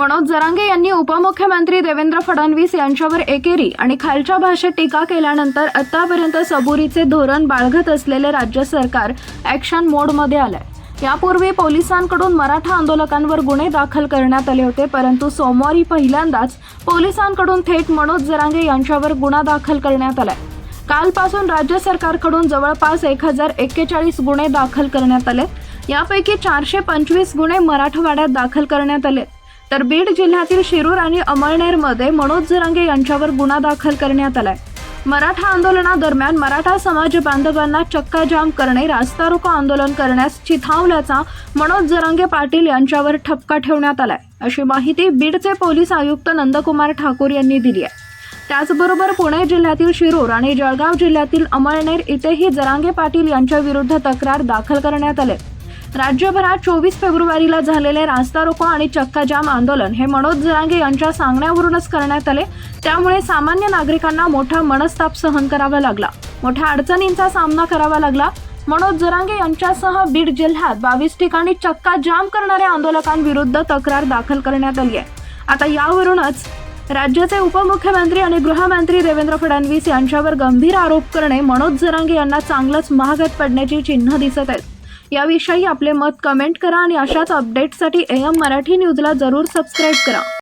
मनोज जरांगे यांनी उपमुख्यमंत्री देवेंद्र फडणवीस यांच्यावर एकेरी आणि खालच्या भाषेत टीका केल्यानंतर आतापर्यंत सबुरीचे धोरण बाळगत असलेले राज्य सरकार ॲक्शन मोडमध्ये आलंय. यापूर्वी पोलिसांकडून मराठा आंदोलकांवर गुन्हे दाखल करण्यात आले होते परंतु सोमवारी पहिल्यांदाच पोलिसांकडून थेट मनोज जरांगे यांच्यावर गुन्हा दाखल करण्यात आलाय. कालपासून राज्य सरकारकडून जवळपास एक हजार एक्केचाळीस गुन्हे दाखल करण्यात आले यापैकी चारशे पंचवीस गुन्हे मराठवाड्यात दाखल करण्यात आले तर बीड जिल्ह्यातील शिरूर आणि अमळनेरमध्ये मनोज जरांगे यांच्यावर गुन्हा दाखल करण्यात आलाय. मराठा आंदोलनादरम्यान मराठा समाज बांधवांना चक्काजाम करणे रास्ता रोको आंदोलन करण्यास चिथावल्याचा मनोज जरांगे पाटील यांच्यावर ठपका ठेवण्यात आलाय. अशी माहिती बीडचे पोलीस आयुक्त नंदकुमार ठाकूर यांनी दिली आहे. त्याचबरोबर पुणे जिल्ह्यातील शिरूर आणि जळगाव जिल्ह्यातील अमळनेर इथेही जरांगे पाटील यांच्या विरुद्ध तक्रार दाखल करण्यात आले. राज्यभरात चोवीस फेब्रुवारीला झालेले रास्ता रोको आणि चक्का जाम आंदोलन हे मनोज जरांगे यांच्या सांगण्यावरूनच करण्यात आले. त्यामुळे सामान्य नागरिकांना मोठा मनस्ताप सहन करावा लागला. मोठ्या अडचणींचा सामना करावा लागला. मनोज जरांगे यांच्यासह बीड जिल्ह्यात बावीस ठिकाणी चक्का जाम करणाऱ्या आंदोलकांविरुद्ध तक्रार दाखल करण्यात आली आहे. आता यावरूनच राज्याचे उपमुख्यमंत्री आणि गृहमंत्री देवेंद्र फडणवीस यांच्यावर गंभीर आरोप करणे मनोज जरांगे यांना चांगलंच महागत पडण्याची चिन्ह दिसत आहेत. याविषयी आपले मत कमेंट करा आणि अशाच अपडेट्ससाठी एम मराठी न्यूजला जरूर सबस्क्राईब करा.